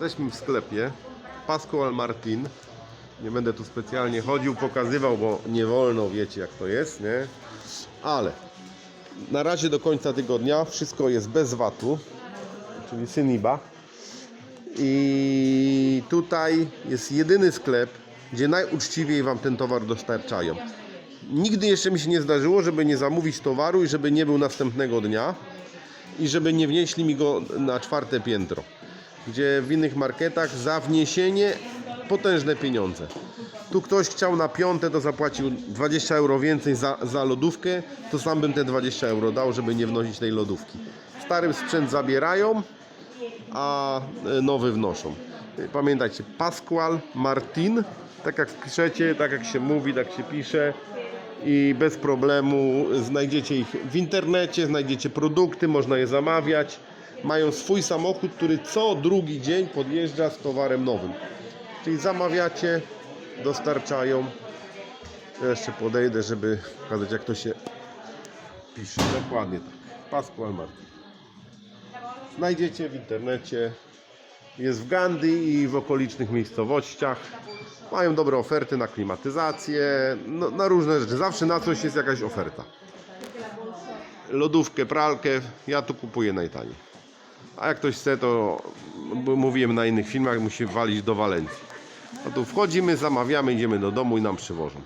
Jesteśmy w sklepie Pascual Martin. Nie będę tu specjalnie chodził, pokazywał, bo nie wolno, wiecie jak to jest, nie? Ale na razie do końca tygodnia wszystko jest bez VAT-u, czyli Syniba. I tutaj jest jedyny sklep, gdzie najuczciwiej Wam ten towar dostarczają. Nigdy jeszcze mi się nie zdarzyło, żeby nie zamówić towaru i żeby nie był następnego dnia i żeby nie wnieśli mi go na czwarte piętro. Gdzie w innych marketach za wniesienie potężne pieniądze. Tu ktoś chciał na piąte, to zapłacił 20 euro więcej za, za lodówkę, to sam bym te 20 euro dał, żeby nie wnosić tej lodówki. Stary sprzęt zabierają, a e, nowy wnoszą. Pamiętajcie, Pascual Martin, tak jak wpiszecie, tak jak się mówi, tak się pisze i bez problemu znajdziecie ich w internecie, znajdziecie produkty, można je zamawiać. Mają swój samochód, który co drugi dzień podjeżdża z towarem nowym. Czyli zamawiacie, dostarczają. Ja jeszcze podejdę, żeby pokazać jak to się pisze. Dokładnie tak. Pascual Martin. Znajdziecie w internecie. Jest w Gandhi i w okolicznych miejscowościach. Mają dobre oferty na klimatyzację, no, na różne rzeczy. Zawsze na coś jest jakaś oferta. Lodówkę, pralkę, ja tu kupuję najtaniej. A jak ktoś chce, to mówiłem na innych filmach, musi walić do Walencji. A tu wchodzimy, zamawiamy, idziemy do domu i nam przywożą.